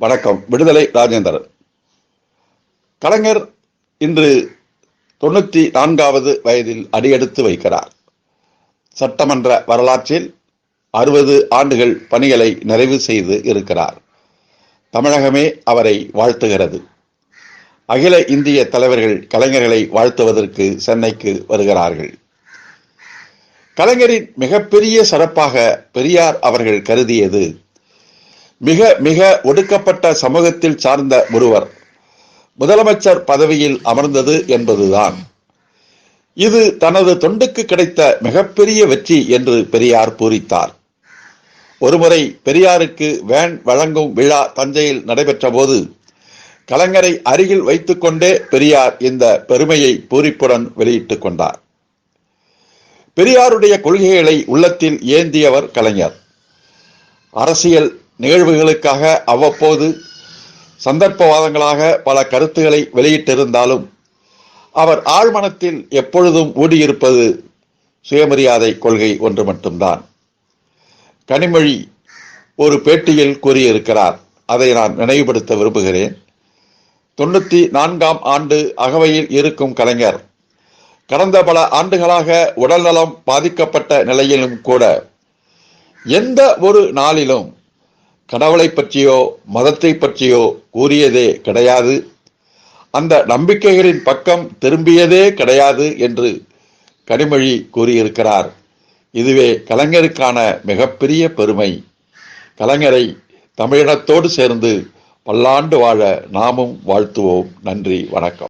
வணக்கம். விடுதலை ராஜேந்திரன். கலைஞர் இன்று தொண்ணூற்றி நான்காவது வயதில் அடியெடுத்து வைக்கிறார். சட்டமன்ற வரலாற்றில் அறுபது ஆண்டுகள் பணிகளை நிறைவு செய்து இருக்கிறார். தமிழகமே அவரை வாழ்த்துகிறது. அகில இந்திய தலைவர்கள் கலைஞர்களை வாழ்த்துவதற்கு சென்னைக்கு வருகிறார்கள். கலைஞரின் மிகப்பெரிய சிறப்பாக பெரியார் அவர்கள் கருதியது மிக மிக ஒடுக்கப்பட்ட சமூகத்தில் சார்ந்த ஒருவர் முதலமைச்சர் பதவியில் அமர்ந்தது என்பதுதான். இது தனது தொண்டுக்கு கிடைத்த மிகப்பெரிய வெற்றி என்று பெரியார் பூரித்தார் ஒருமுறை பெரியாருக்கு வேன் வழங்கும் விழா தஞ்சையில் நடைபெற்ற போது கலைஞரை அருகில் வைத்துக்கொண்டே பெரியார் இந்த பெருமையை பூரிப்புடன் வெளியிட்டுக் கொண்டார். பெரியாருடைய கொள்கைகளை உள்ளத்தில் ஏந்தியவர் கலைஞர். அரசியல் நிகழ்வுகளுக்காக அவ்வப்போது சந்தர்ப்பவாதங்களாக பல கருத்துக்களை வெளியிட்டிருந்தாலும் அவர் ஆழ்மனத்தில் எப்பொழுதும் ஊடியிருப்பது சுயமரியாதை கொள்கை ஒன்று மட்டும்தான். கனிமொழி ஒரு பேட்டியில் கூறியிருக்கிறார். அதை நான் நினைவுபடுத்த விரும்புகிறேன். தொண்ணூற்றி நான்காம் ஆண்டு அகவையில் இருக்கும் கலைஞர் கடந்த பல ஆண்டுகளாக உடல்நலம் பாதிக்கப்பட்ட நிலையிலும் கூட எந்த ஒரு நாளிலும் கடவுளை பற்றியோ மதத்தை பற்றியோ கூறியதே கிடையாது. அந்த நம்பிக்கைகளின் பக்கம் திரும்பியதே கிடையாது என்று கனிமொழி கூறியிருக்கிறார். இதுவே கலைஞருக்கான மிகப்பெரிய பெருமை. கலைஞரை தமிழினத்தோடு சேர்ந்து பல்லாண்டு வாழ நாமும் வாழ்த்துவோம். நன்றி வணக்கம்.